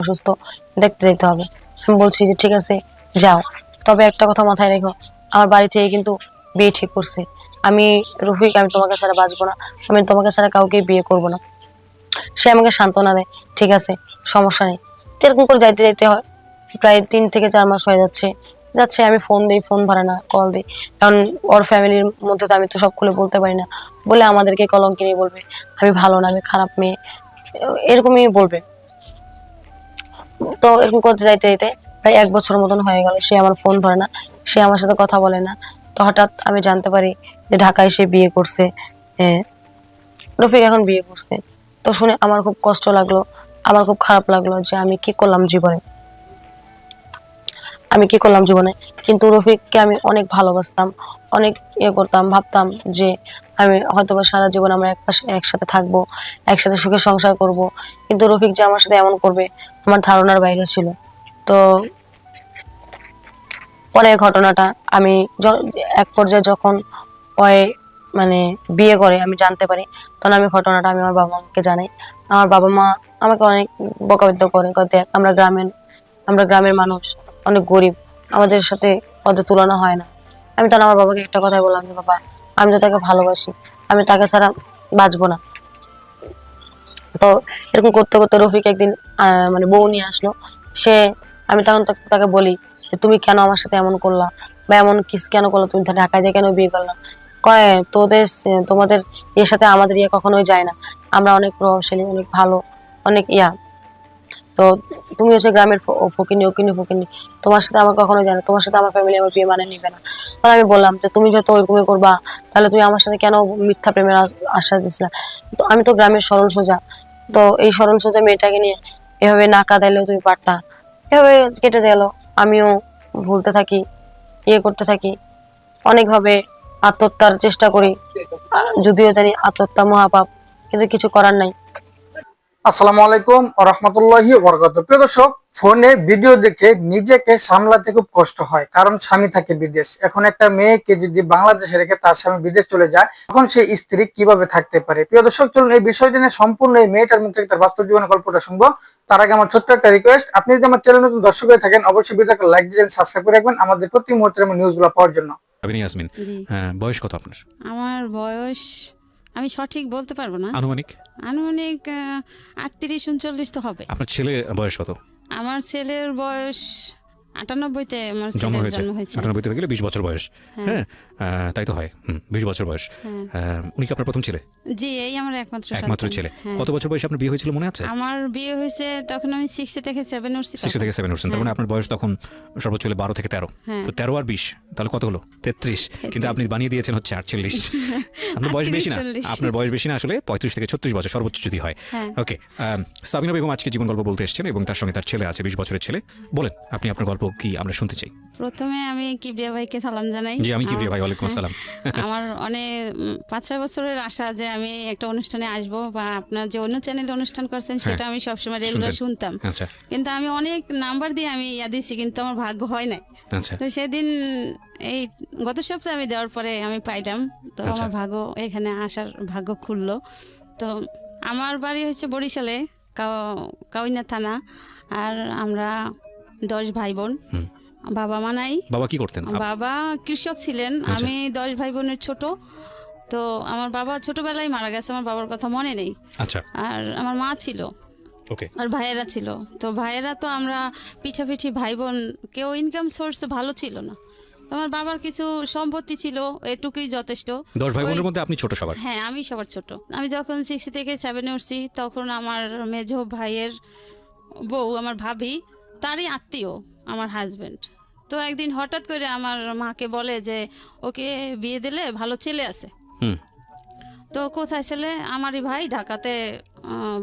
অসুস্থ, দেখতে যেতে হবে। আমি বলছি যে, ঠিক আছে, যাও। তবে একটা কথা মাথায় রেখো, আমার বাড়ি থেকে কিন্তু বিয়ে ঠিক করছে। আমি রফিক, আমি তোমাকে ছাড়া বাঁচবো না। আমি তোমাকে ছাড়া কাউকে বিয়ে করব না। সে আমাকে সান্ত্বনা দেয়, ঠিক আছে, সমস্যা নেই। এরকম করে যাইতে যাইতে হয়, প্রায় তিন থেকে চার মাস হয়ে যাচ্ছে। যাচ্ছে, আমি ফোন দিই ফোন ধরে না কল দিই। কারণ ওর ফ্যামিলির মধ্যে তো আমি তো সব খুলে বলতে পারি না। বলে আমাদেরকে কলঙ্কিনী বলবে, আমি ভালো না, আমি খারাপ মেয়ে। এরকমই বলবে। তো এরকম করতে যাইতে যাইতে প্রায় এক বছর মতন হয়ে গেল, সে আমার ফোন ধরে না, সে আমার সাথে কথা বলে না। তো হঠাৎ আমি জানতে পারি যে ঢাকায় সে বিয়ে করছে রফিক এখন বিয়ে করছে। তো শুনে আমার খুব কষ্ট লাগল, আমার খুব খারাপ লাগল যে আমি কি করলাম জীবনে। আমি কি করলাম জীবনে? কিন্তু রফিককে আমি অনেক ভালোবাসতাম, অনেক ইয়ে করতাম, ভাবতাম যে আমি হয়তো বা সারা জীবন আমরা এক পাশে, একসাথে থাকব, একসাথে সুখে সংসার করব। কিন্তু রফিক যে আমার সাথে এমন করবে, আমার ধারণার বাইরে ছিল। তো পরে ঘটনাটা আমি এক পর্যায়ে যখন ওই মানে বিয়ে করে, আমি জানতে পারি, তখন আমি ঘটনাটা আমি আমার বাবা মাকে জানাই। আমার বাবা মা আমাকে অনেক বকাবিদ্য করে দেখ, আমরা গ্রামের আমরা গ্রামের মানুষ, অনেক গরিব, আমাদের সাথে অত তুলনা হয় না। আমি তখন আমার বাবাকে একটা কথাই বললাম যে, বাবা আমি তো তাকে ভালোবাসি। আমি তাকে ছাড়া বাঁচবো না। তো এরকম করতে করতে রফিক একদিন মানে বউ নিয়ে আসলো। সে, আমি তখন তাকে- বলি যে, তুমি কেন আমার সাথে এমন করলা? বা এমন কিস কেন করল? তুমি ঢাকায় যায় কেন বিয়ে করলাম কয়, তোদের তোমাদের এর সাথে আমাদের ইয়ে কখনোই যায় না। আমরা অনেক প্রভাবশালী, অনেক ভালো, অনেক ইয়া। তো তুমি হচ্ছে গ্রামের ফকিনি, ওকিনি, ফকিনি, তোমার সাথে আমার কখনো যায় না, তোমার সাথে আমার ফ্যামিলি আমার বিয়ে মানে নিবে না। তখন আমি বললাম যে তুমি যত ওইরকমই করবা, তাহলে তুমি আমার সাথে কেন মিথ্যা প্রেমের আশ্বাস দিছিলা? তো আমি তো গ্রামের সরল সোজা। তো এই সরল সোজা মেয়েটাকে নিয়ে এভাবে না কাঁদাইলেও তুমি পারতা। এভাবে কেটে গেল। আমিও ভুলতে থাকি ইয়ে করতে থাকি, অনেকভাবে আত্মহত্যার চেষ্টা করি। যদিও জানি আত্মহত্যা মহাপাপ, কিন্তু কিছু করার নাই। আসসালামু আলাইকুম রহমতুল্লাহি বরকত প্রিয় দর্শক ফোনে ভিডিও দেখে নিজেকে সামলাতে খুব কষ্ট হয় কারণ স্বামী থাকে বিদেশ। এখন একটা মেয়েকে যদি বাংলাদেশে রেখে তার স্বামী বিদেশ চলে যায় তখন সেই স্ত্রী কীভাবে থাকতে পারে? প্রিয় দর্শক চলুন এই বিষয়টি নিয়ে সম্পূর্ণ এই মেয়েটার মুখ থেকে তার বাস্তব জীবনের গল্পটা শুনব। তার আগে আমার ছোট্ট একটা রিকোয়েস্ট আপনি যদি আমার চ্যানেল নতুন দর্শক হয়ে থাকেন অবশ্যই ভিডিওটা লাইক দিয়ে সাবস্ক্রাইব করে রাখবেন আমাদের প্রতি মুহূর্তের নিউজগুলো পাওয়ার জন্য। হ্যাঁ বয়স কত আপনার? আমার বয়স আমি সঠিক বলতে পারব না? আনুমানিক? আনুমানিক আটত্রিশ উনচল্লিশ তো হবে। আপনার ছেলের বয়স কত? আমার ছেলের বয়স আটানব্বইতে আমার জন্ম হয়েছে। আটানব্বইতে হয়ে গেলে বিশ বছর বয়স। হ্যাঁ। তাই তো হয়। হুম বিশ বছর বয়স। হ্যাঁ। উনি কি আপনার প্রথম ছেলে? জি এই আমার একমাত্র একমাত্র ছেলে। হ্যাঁ। কত বছর বয়সে আপনার বিয়ে হয়েছিল মনে আছে? আমার বিয়ে হয়েছে তখন আমি সিক্সে থেকে সেভেন উঠছি সিক্স থেকে সেভেন উঠছেন। তার মানে আপনার বয়স তখন সর্বোচ্চ হলে বারো থেকে তেরো। হ্যাঁ। তো তেরো আর বিশ তাহলে কত হলো? তেত্রিশ। কিন্তু আপনি বানিয়ে দিয়েছেন হচ্ছে আটচল্লিশ। আপনার বয়স বেশি না? আপনার বয়স বেশি না আসলে পঁয়ত্রিশ থেকে ছত্রিশ বছর সর্বোচ্চ যদি হয়। হ্যাঁ। ওকে সাবিনা বেগম আজকে জীবন গল্প বলতে এসেছেন এবং তার সঙ্গে তার ছেলে আছে বিশ বছরের ছেলে। বলেন আপনি আপনার গল্প কি আমরা শুনতে চাই। প্রথমে আমি কিবরিয়া ভাইকে সালাম জানাই। জি আমি কিবরিয়া ভাই ওয়ালাইকুম আসসালাম। আমার অনেক পাঁচ ছয় বছরের আশা যে আমি একটা অনুষ্ঠানে আসব বা আপনার যে অন্য চ্যানেলে অনুষ্ঠান করছেন সেটা আমি সবসময় রেগুলার হ্যাঁ। শুনতাম। আচ্ছা। কিন্তু আমি অনেক নাম্বার দিয়ে আমি ইয়া দিছি কিন্তু আমার ভাগ্য হয় নাই। আচ্ছা। তো সেদিন এই গত সপ্তাহে আমি দেওয়ার পরে আমি পাইলাম। তো আচ্ছা। আমার ভাগ্য এখানে আসার ভাগ্য খুললো। তো আমার বাড়ি হচ্ছে বরিশালে কাউইনা থানা। আর আমরা দশ ভাই বোন। বাবা মা নাই। বাবা কি করতেন? বাবা কৃষক ছিলেন। আচ্ছা। আমি দশ ভাই বোনের ছোট। তো আমার বাবা ছোটবেলায় মারা গেছে আমার বাবার কথা মনে নেই। আচ্ছা। আর আমার মা ছিল। ওকে। আর ভাইয়েরা ছিল। তো ভাইয়েরা তো আমরা পিঠাপিঠি ভাই বোন কেউ ইনকাম সোর্স ভালো ছিল না। আমার বাবার কিছু সম্পত্তি ছিল এটুকুই যথেষ্ট। দশ ভাই বোনের মধ্যে আপনি ছোট সবার? হ্যাঁ আমি সবার ছোট। আমি যখন সিক্স থেকে সেভেনে উঠছি তখন আমার মেজ ভাইয়ের বউ আমার ভাবি তারই আত্মীয় আমার হাজবেন্ড তো একদিন হঠাৎ করে আমার মাকে বলে যে ওকে বিয়ে দিলে ভালো ছেলে আছে। তো কোথায় ছেলে? আমারই ভাই ঢাকাতে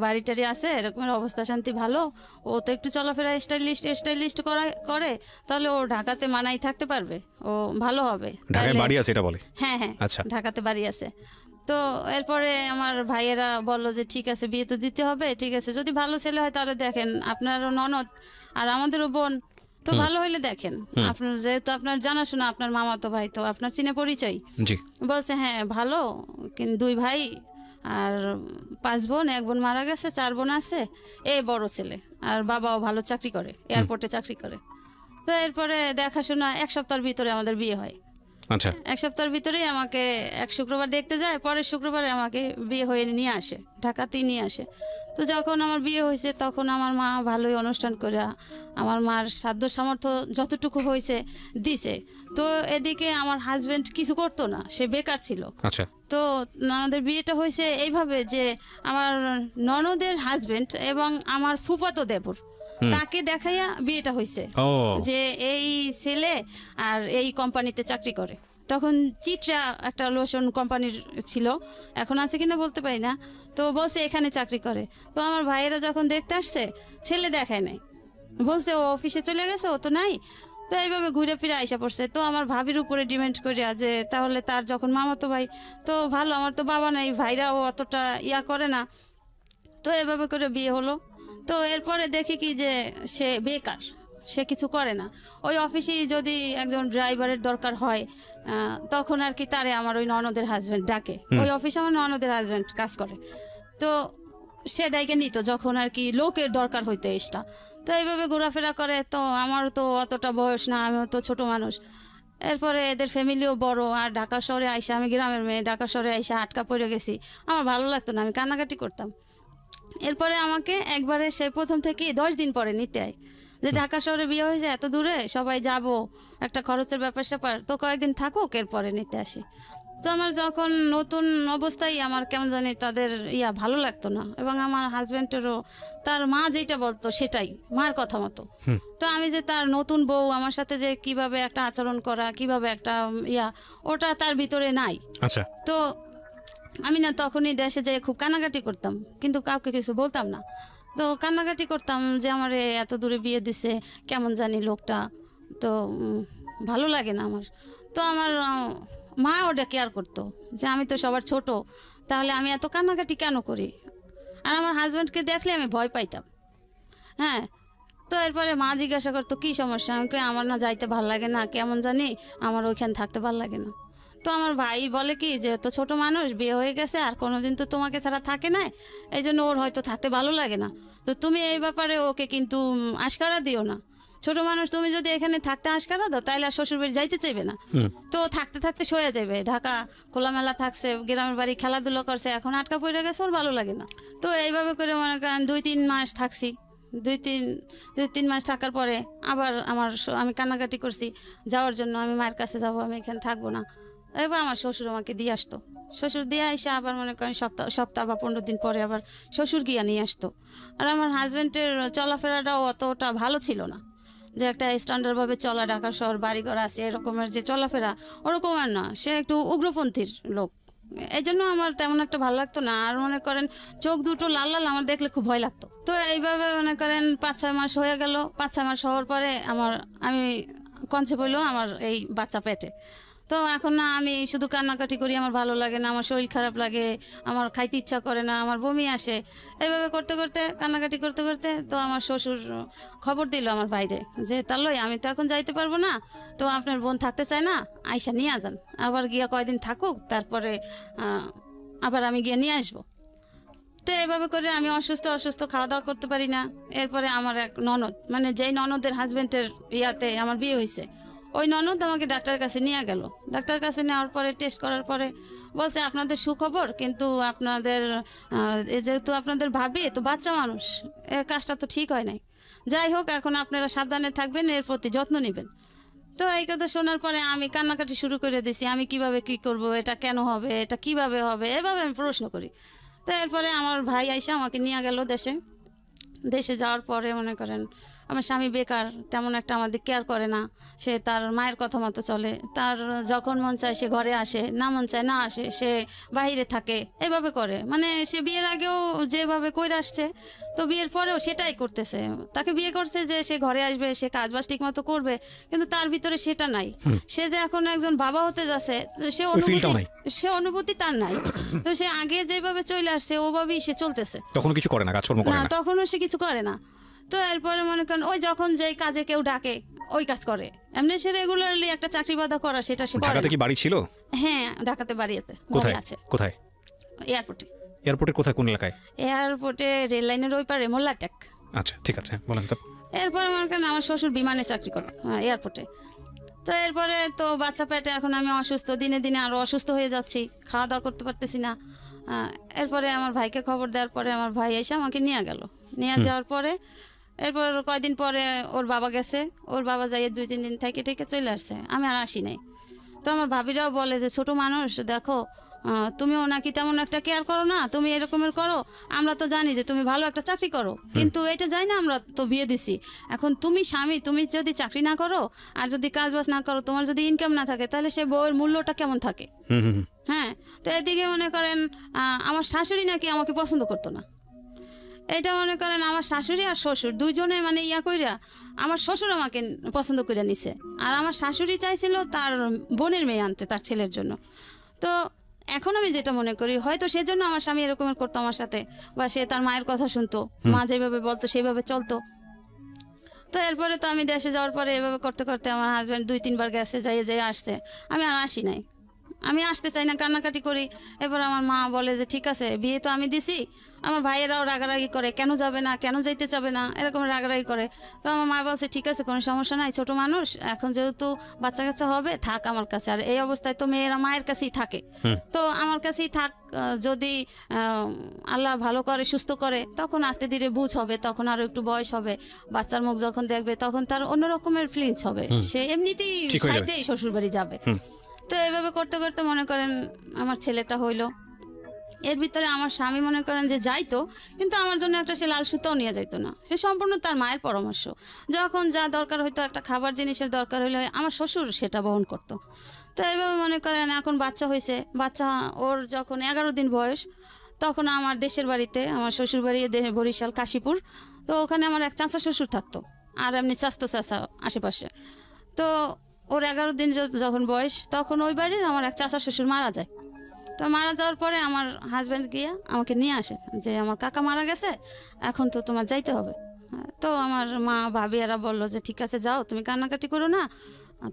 বাড়ি টাড়ি আছে এরকমের অবস্থা শান্তি ভালো। ও তো একটু চলাফেরা স্টাইলিস্ট স্টাইলিস্ট করা করে তাহলে ও ঢাকাতে মানাই থাকতে পারবে। ও ভালো হবে। ঢাকায় বাড়ি আছে এটা বলে? হ্যাঁ হ্যাঁ। আচ্ছা। ঢাকাতে বাড়ি আছে। তো এরপরে আমার ভাইয়েরা বলল যে ঠিক আছে বিয়ে তো দিতে হবে ঠিক আছে। যদি ভালো ছেলে হয় তাহলে দেখেন আপনারও ননদ আর আমাদেরও বোন তো ভালো হইলে দেখেন। আপনার যেহেতু আপনার জানাশোনা আপনার মামা তো ভাই তো আপনার চিনে পরিচয়। বলছে হ্যাঁ ভালো। কিন্তু দুই ভাই আর পাঁচ বোন এক বোন মারা গেছে চার বোন আছে এ বড় ছেলে। আর বাবাও ভালো চাকরি করে এয়ারপোর্টে চাকরি করে। তো এরপরে দেখাশোনা এক সপ্তাহের ভিতরে আমাদের বিয়ে হয়। আচ্ছা। এক সপ্তাহের ভিতরেই আমাকে এক শুক্রবার দেখতে যায় পরের শুক্রবারে আমাকে বিয়ে হয়ে নিয়ে আসে ঢাকাতেই নিয়ে আসে। তো যখন আমার বিয়ে হয়েছে তখন আমার মা ভালোই অনুষ্ঠান করে আমার মার সাধ্য সামর্থ্য যতটুকু হয়েছে দিছে। তো এদিকে আমার হাজবেন্ড কিছু করতো না সে বেকার ছিল। আচ্ছা। তো আমাদের বিয়েটা হয়েছে এইভাবে যে আমার ননদের হাজবেন্ড এবং আমার ফুফাতো দেবর। তাকে দেখাইয়া বিয়েটা হয়েছে যে এই ছেলে আর এই কোম্পানিতে চাকরি করে। তখন চিটরা একটা লোশন কোম্পানির ছিল। এখন আছে কিনা বলতে পারি না। তো বলছে এখানে চাকরি করে। তো আমার ভাইয়েরা যখন দেখতে আসছে ছেলে দেখায় নাই। বলছে ও অফিসে চলে গেছে ও তো নাই? তো এইভাবে ঘুরে ফিরে আইসা পড়ছে। তো আমার ভাবির উপরে ডিমান্ড করিয়া যে তাহলে তার যখন মামাতো ভাই তো ভালো আমার তো বাবা নাই ভাইরাও অতটা ইয়া করে না। তো এভাবে করে বিয়ে হলো। তো এরপরে দেখি কি যে সে বেকার সে কিছু করে না। ওই অফিসেই যদি একজন ড্রাইভারের দরকার হয় তখন আর কি তারে আমার ওই ননদের হাজব্যান্ড ডাকে। ওই অফিসে আমার ননদের হাজব্যান্ড কাজ করে। তো সে ডাইকে নিত যখন আর কি লোকের দরকার হইতো এসটা তো এইভাবে ঘোরাফেরা করে তো আমারও তো অতটা বয়স না আমিও তো ছোট মানুষ। এরপরে এদের ফ্যামিলিও বড় আর ঢাকা শহরে আইসা আমি গ্রামের মেয়ে ঢাকা শহরে আইসা আটকা পড়ে গেছি। আমার ভালো লাগতো না আমি কান্নাকাটি করতাম। এরপরে আমাকে একবারে সে প্রথম থেকে দশ দিন পরে নিতে আয় যে ঢাকা শহরে বিয়ে হয়েছে এত দূরে সবাই যাব একটা খরচের ব্যাপার স্যাপার তো কয়েকদিন থাকুক এরপরে নিতে আসি। তো আমার যখন নতুন অবস্থায় আমার কেমন জানি তাদের ইয়া ভালো লাগতো না এবং আমার হাজব্যান্ডেরও তার মা যেটা বলতো সেটাই মার কথা মতো। তো আমি যে তার নতুন বউ আমার সাথে যে কীভাবে একটা আচরণ করা কীভাবে একটা ইয়া ওটা তার ভিতরে নাই। আচ্ছা। তো আমি না তখনই দেশে যেয়ে খুব কান্নাকাটি করতাম কিন্তু কাউকে কিছু বলতাম না। তো কান্নাকাটি করতাম যে আমার এত দূরে বিয়ে দিছে কেমন জানি লোকটা তো ভালো লাগে না আমার। তো আমার মা ওটা কেয়ার করতো যে আমি তো সবার ছোট তাহলে আমি এত কান্নাকাটি কেন করি? আর আমার হাজব্যান্ডকে দেখলে আমি ভয় পাইতাম। হ্যাঁ তো এরপরে মা জিজ্ঞাসা করতো কী সমস্যা? আমি কই, আমার না যাইতে ভালো লাগে না কেমন জানি? আমার ওইখানে থাকতে ভালো লাগে না। তো আমার ভাই বলে কি যে তো ছোট মানুষ বিয়ে হয়ে গেছে আর কোনোদিন তো তোমাকে ছাড়া থাকে না এই জন্য ওর হয়তো থাকতে ভালো লাগে না। তো তুমি এই ব্যাপারে ওকে কিন্তু আশকারা দিও না। ছোট মানুষ তুমি যদি এখানে থাকতে আশকারা দাও তাহলে আর শ্বশুর বাড়ি যাইতে চাইবে না। তো থাকতে থাকতে সয়ে যাবে ঢাকা খোলামেলা থাকছে গ্রামের বাড়ি খেলাধুলো করছে এখন আটকা পড়ে গেছে ওর ভালো লাগে না। তো এইভাবে করে মনে করেন দুই তিন মাস থাকছি। দুই তিন দুই তিন মাস থাকার পরে আবার আমার আমি কান্নাকাটি করছি যাওয়ার জন্য আমি মায়ের কাছে যাব আমি এখানে থাকব না। এবার আমার শ্বশুর আমাকে দিয়ে আসতো। শ্বশুর দিয়ে এসে আবার মনে করেন সপ্তাহ সপ্তাহ বা পনেরো দিন পরে আবার শ্বশুর গিয়া নিয়ে আসতো। আর আমার হাজব্যান্ডের চলাফেরাটাও অতটা ভালো ছিল না। যে একটা স্ট্যান্ডার্ডভাবে চলা ঢাকা শহর, বাড়িঘর আছে, এরকমের যে চলাফেরা, ওরকম আর না। সে একটু উগ্রপন্থীর লোক। এই জন্য আমার তেমন একটা ভালো লাগতো না। আর মনে করেন চোখ দুটো লাল লাল, আমার দেখলে খুব ভয় লাগতো। তো এইভাবে মনে করেন পাঁচ ছয় মাস হয়ে গেল। পাঁচ ছয় মাস হওয়ার পরে আমার আমি কনসেপ্ট হইল আমার এই বাচ্চা পেটে। তো এখন না আমি শুধু কান্নাকাটি করি, আমার ভালো লাগে না, আমার শরীর খারাপ লাগে, আমার খাইতে ইচ্ছা করে না, আমার বমি আসে। এইভাবে করতে করতে, কান্নাকাটি করতে করতে তো আমার শ্বশুর খবর দিল আমার বাইরে যে তাহলে আমি তো এখন যাইতে পারব না, তো আপনার বোন থাকতে চায় না, আইসা নিয়ে যান। আবার গিয়া কয়দিন থাকুক, তারপরে আবার আমি গিয়ে নিয়ে আসব। তো এভাবে করে আমি অসুস্থ অসুস্থ খাওয়া দাওয়া করতে পারি না। এরপরে আমার এক ননদ মানে যেই ননদের হাজবেন্ডের ইয়াতে আমার বিয়ে হয়েছে ওই ননদ আমাকে ডাক্তারের কাছে নিয়ে গেল। ডাক্তারের কাছে নেওয়ার পরে টেস্ট করার পরে বলছে, আপনাদের সুখবর, কিন্তু আপনাদের যেহেতু আপনাদের ভাবি তো বাচ্চা মানুষ, এ কাজটা তো ঠিক হয় নাই। যাই হোক, এখন আপনারা সাবধানে থাকবেন, এর প্রতি যত্ন নেবেন। তো এই কথা শোনার পরে আমি কান্নাকাটি শুরু করে দিছি, আমি কীভাবে কি করব, এটা কেন হবে, এটা কীভাবে হবে? এভাবে আমি প্রশ্ন করি। তো এরপরে আমার ভাই আইসা আমাকে নিয়ে গেল দেশে। দেশে যাওয়ার পরে মনে করেন আমার স্বামী বেকার তেমন একটা আমাদের কেয়ার করে না। সে তার মায়ের কথা মতো চলে। তার যখন মন চায় সে ঘরে আসে না মন চায় না আসে সে বাইরে থাকে। এভাবে করে। মানে সে বিয়ের আগেও যেভাবে কইরে আসছে তো বিয়ের পরেও সেটাই করতেছে। তাকে বিয়ে করছে যে সে ঘরে আসবে সে কাজ বাজ ঠিক মতো করবে কিন্তু তার ভিতরে সেটা নাই। সে যে এখন একজন বাবা হতে যাচ্ছে সে অনুভূতি সে অনুভূতি তার নাই। তো সে আগে যেভাবে চলে আসছে ওভাবেই সে চলতেছে। তখন কিছু করে না কাজকর্ম করে না না। তখনও সে কিছু করে না। তো এরপরে মনে করেন ওই যখন যেই কাজে কেউ ডাকে ওই কাজ করে। এমনি সে রেগুলারলি একটা চাকরি বাধা করা সেটা সে করে। ঢাকাতে না। কি বাড়ি ছিল? হ্যাঁ ঢাকাতে বাড়িতে বাড়ি কোথায়? আছে। কোথায়? এয়ারপোর্টে। এয়ারপোর্টের কোথায়? কোন এলাকায়? এয়ারপোর্টে রেল লাইনের ওই পারে মোল্লাটেক আচ্ছা ঠিক আছে বলেন তো। এরপরে মনে করেন আমার শ্বশুর বিমানে চাকরি করে আহ, এয়ারপোর্টে। তো এরপরে তো বাচ্চা পেটে এখন আমি অসুস্থ দিনে দিনে আরও অসুস্থ হয়ে যাচ্ছি খাওয়া দাওয়া করতে পারতেছি না। আহ, এরপরে আমার ভাইকে খবর দেওয়ার পরে আমার ভাই এসে আমাকে নিয়ে গেল। নিয়ে যাওয়ার পরে এরপর কয়দিন পরে ওর বাবা গেছে ওর বাবা যাইয়ে দুই তিন দিন থেকে থেকে চলে আসছে আমি আর আসি নাই। তো আমার ভাবিরাও বলে যে ছোট মানুষ দেখো তুমিও নাকি তেমন একটা কেয়ার করো না তুমি এরকমের করো আমরা তো জানি যে তুমি ভালো একটা চাকরি করো কিন্তু এটা যাই না আমরা তো বিয়ে দিছি। এখন তুমি স্বামী তুমি যদি চাকরি না করো আর যদি কাজ বাজ না করো তোমার যদি ইনকাম না থাকে তাহলে সে বউয়ের মূল্যটা কেমন থাকে। হ্যাঁ তো এদিকে মনে করেন আমার শাশুড়ি নাকি আমাকে পছন্দ করতো না। এটা মনে করেন আমার শাশুড়ি আর শ্বশুর দুজনে মানে ইয়া কইরা আমার শ্বশুর আমাকে পছন্দ করে নিছে। আর আমার শাশুড়ি চাইছিল তার বোনের মেয়ে আনতে তার ছেলের জন্য। তো এখন আমি যেটা মনে করি হয়তো সেজন্য আমার স্বামী এরকমের করতো আমার সাথে বা সে তার মায়ের কথা শুনতো মা যেভাবে বলতো সেইভাবে চলতো। তো এরপরে তো আমি দেশে যাওয়ার পরে এভাবে করতে করতে আমার হাজব্যান্ড দুই তিনবার গেছে যাইয়ে যাইয়ে আসছে। আমি আর আসি নাই। আমি আসতে চাই না কান্নাকাটি করি। এবার আমার মা বলে যে ঠিক আছে বিয়ে তো আমি দিছি। আমার ভাইয়েরাও রাগারাগি করে কেন যাবে না কেন যাইতে চাবে না? এরকম রাগারাগি করে। তো আমার মা বলছে ঠিক আছে কোনো সমস্যা নাই ছোট মানুষ এখন যেহেতু বাচ্চা কাচ্চা হবে থাক আমার কাছে। আর এই অবস্থায় তো মেয়েরা মায়ের কাছেই থাকে। তো আমার কাছেই থাক যদি আল্লাহ ভালো করে সুস্থ করে তখন আস্তে ধীরে বুঝ হবে তখন আরও একটু বয়স হবে। বাচ্চার মুখ যখন দেখবে তখন তার অন্য রকমের ফিলিংস হবে সে এমনিতেই সাইডেই শ্বশুর বাড়ি যাবে তো এভাবে করতে করতে মনে করেন আমার ছেলেটা হইল। এর ভিতরে আমার স্বামী মনে করেন যে যাইতো, কিন্তু আমার জন্য একটা সে লাল সুতাও নিয়ে যাইতো না। সে সম্পূর্ণ তার মায়ের পরামর্শ। যখন যা দরকার হইতো, একটা খাবার জিনিসের দরকার হইলে আমার শ্বশুর সেটা বহন করতো। তো এইভাবে মনে করেন এখন বাচ্চা হয়েছে বাচ্চা ওর যখন এগারো দিন বয়স, তখন আমার দেশের বাড়িতে, আমার শ্বশুর বাড়ি বরিশাল, কাশীপুর, তো ওখানে আমার এক চাঁচা শ্বশুর থাকতো, আর এমনি চাস্তো চাচা আশেপাশে। তো ওর এগারো দিন যখন বয়স তখন ওই বাড়ির আমার এক চাচা শ্বশুর মারা যায়। তো মারা যাওয়ার পরে আমার হাজব্যান্ড গিয়ে আমাকে নিয়ে আসে যে আমার কাকা মারা গেছে এখন তো তোমার যাইতে হবে। তো আমার মা ভাবি এরা বলল যে ঠিক আছে যাও তুমি কান্নাকাটি করো না।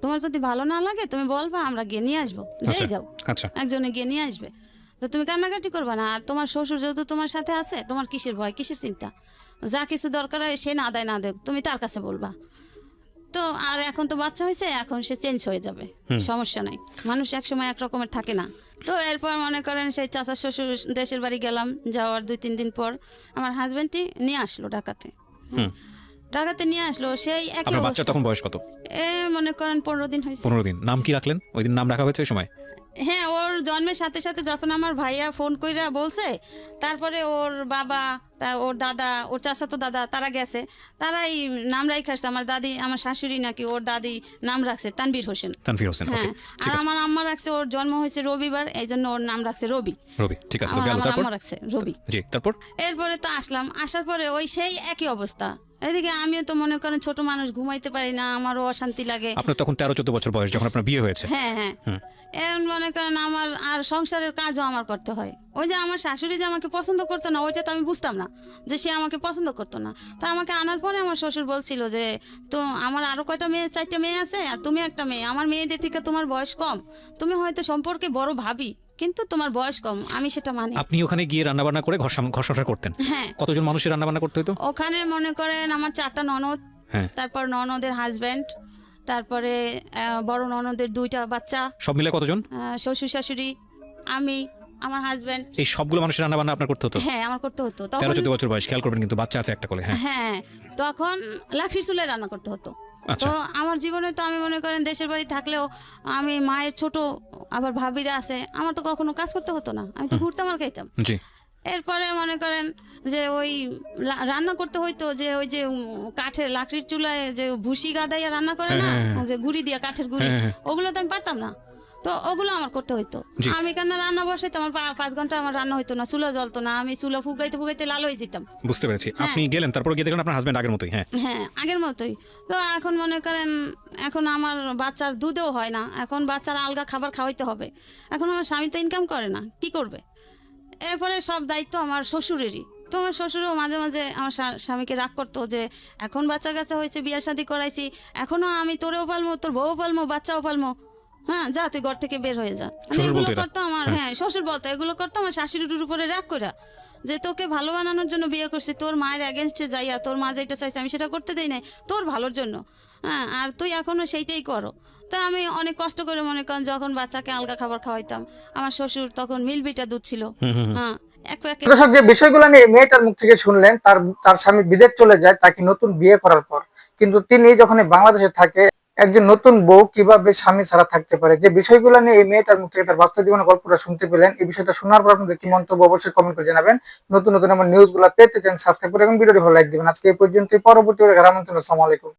তোমার যদি ভালো না লাগে তুমি বলবা আমরা গিয়ে নিয়ে আসব। যেই আচ্ছা যাও। আচ্ছা। একজনে গিয়ে নিয়ে আসবে। তো তুমি কান্নাকাটি করবে না আর তোমার শ্বশুর যেহেতু তোমার সাথে আছে তোমার কিসের ভয় কিসের চিন্তা? যা কিছু দরকার হয় সে না দেয় না দেয় তুমি তার কাছে বলবা। তো আর এখন তো বাচ্চা হয়েছে এখন সে চেঞ্জ হয়ে যাবে। সমস্যা নাই। মানুষ একসময় এক রকমের থাকে না। তো এরপর মনে করেন সেই চাচা শ্বশুর দেশের বাড়ি গেলাম যাওয়ার দুই তিন দিন পর আমার হাজবেন্ডটি নিয়ে আসলো ঢাকাতে। হুম। ঢাকাতে নিয়ে আসলো সেই একই বাচ্চার তখন বয়স কত? এ মনে করেন পনেরো দিন হয়েছে। পনেরো দিন। নাম কি রাখলেন? ওই দিন নাম রাখা হয়েছে ওই সময়? হ্যাঁ ওর জন্মের সাথে সাথে যখন আমার ভাইয়া ফোন কইরা বলছে তারপরে ওর বাবা তা ওর দাদা ওর চাচাতো দাদা তারা গেছে। তারাই নাম রাখাচ্ছে আমার দাদি আমার শাশুড়ি নাকি ওর দাদি নাম রাখছে তানবীর হোসেন। তানফির হোসেন হ্যাঁ আর আমার আম্মা রাখছে ওর জন্ম হয়েছে রবিবার এই জন্য ওর নাম রাখছে রবি। রবি ঠিক আছে তো আমার আম্মা রাখছে রবি। জি তারপর? এরপরে তো আসলাম আসার পরে ওই সেই একই অবস্থা। এদিকে আমিও তো মনে করেন ছোট মানুষ ঘুমাইতে পারি না আমারও অশান্তি লাগে। আপনার তখন তেরো চোদ্দ বছর বয়স যখন আপনার বিয়ে হয়েছে। হ্যাঁ হ্যাঁ। এখন মনে করেন আমার আর সংসারের কাজও আমার করতে হয়। ওই যে আমার শাশুড়ি যে আমাকে পছন্দ করতো না ওইটা তো আমি বুঝতাম না। যে সে আমাকে পছন্দ করতো না। তা আমাকে আনার পরে আমার শ্বশুর বলছিল যে তো আমার আরও কয়টা মেয়ে চারটা মেয়ে আছে আর তুমি একটা মেয়ে। আমার মেয়েদের থেকে তোমার বয়স কম। তুমি হয়তো সম্পর্কে বড় ভাবি কিন্তু তোমার বয়স কম। আমি সেটা মানি আপনি ওখানে গিয়ে রান্না বান্না করে ঘর সংসার করতেন? হ্যাঁ। কতজন মানুষের রান্না বান্না করতে হতো ওখানে মনে করেন আমার চারটা ননদ হ্যাঁ। তারপর ননদের হাজব্যান্ড তারপরে বড় ননদের দুইটা বাচ্চা। সব মিলে কতজন? শ্বশুর শাশুড়ি আমি আমার হাজব্যান্ড এই সবগুলো মানুষের রান্না বান্না আপনার করতে হতো? হ্যাঁ আমার করতে হতো। তেরো তখন চোদ্দ বছর বয়স খেয়াল করবেন কিন্তু বাচ্চা আছে একটা কোলে হ্যাঁ। হ্যাঁ তখন লাঠির চুলে রান্না করতে হতো। আচ্ছা। তো আমার জীবনে তো আমি মনে করেন দেশের বাড়ি থাকলেও আমি মায়ের ছোট আবার ভাবিরা আছে আমার তো কখনো কাজ করতে হতো না। আমি তো ঘুরতাম আর খাইতাম। জি। এরপরে মনে করেন যে ওই লা- রান্না করতে হইতো যে ওই যে উম, কাঠের লাকড়ির চুলায় যে ভুসি গাদাইয়া রান্না করে না হ্যাঁ, হ্যাঁ, যে গুড়ি দিয়া কাঠের গুড়ি হ্যাঁ, হ্যাঁ। ওগুলো তো আমি পারতাম না। তো ওগুলো আমার করতে হইতো। আমি কেন রান্না বসাইতাম আমার পাঁচ ঘণ্টা আমার রান্না হইতো না চুলা জ্বলতো না আমি চুলা ফুগাইতে ফুগাইতে লাল হয়ে যেতাম। বুঝতে পেরেছি। হ্যাঁ। আপনি গেলেন তারপর গিয়ে দেখলেন আপনার হাজবেন্ড আগের মতোই হ্যাঁ। হ্যাঁ আগের মতোই। তো এখন মনে করেন এখন আমার বাচ্চার দুধেও হয় না এখন বাচ্চার আলগা খাবার খাওয়াইতে হবে। এখন আমার স্বামী তো ইনকাম করে না কি করবে? এরপরে সব দায়িত্ব আমার শ্বশুরেরই। তো আমার শ্বশুরও মাঝে মাঝে আমার স্বামীকে রাগ করতো যে এখন বাচ্চা কাচ্চা হয়েছে বিয়ে শাদি করাইছি এখনও আমি তোরেও পালমো তোর বউও পালমো বাচ্চাও পালমো। হ্যাঁ যা তুই ঘর থেকে বের হয়ে যা। আমি এগুলো বলতো এটা? করতো আমার হ্যাঁ। হ্যাঁ শ্বশুর বলতো এগুলো করতো আমার শাশুড়ির উপরে রাগ করে যে তোকে ভালো বানানোর জন্য বিয়ে করছি তোর মায়ের অ্যাগেনস্টে যাইয়া তোর মা যেটা চাইছে আমি সেটা করতে দেই নাই তোর ভালোর জন্য। হ্যাঁ আর তুই এখনও সেইটাই করো। তা আমি অনেক কষ্ট করে মনে করেন যখন বাচ্চাকে আলগা খাবার খাওয়াইতাম আমার শ্বশুর তখন মিলবিটা দুধ ছিল। হ্যাঁ দর্শক যে বিষয়গুলো নিয়ে মেয়েটার মুখ থেকে শুনলেন তার তার স্বামী বিদেশ চলে যায় তাকে নতুন বিয়ে করার পর। কিন্তু তিনি যখন বাংলাদেশে থাকে একজন নতুন বউ কীভাবে স্বামী ছাড়া থাকতে পারে? যে বিষয়গুলো নিয়ে এই মেয়েটার মুখ থেকে তার বাস্তব জীবনের গল্পটা শুনতে পেলেন, এই বিষয়টা শোনার পর আপনাদের কি মন্তব্য অবশ্যই কমেন্ট করে জানাবেন। নতুন নতুন আমার নিউজগুলো পেতে চান সাবস্ক্রাইব করে এবং ভিডিওটি ভালো লাইক দিবেন। আজকে এই পর্যন্ত পরবর্তী গ্রামাঞ্চল আসসালামু আলাইকুম।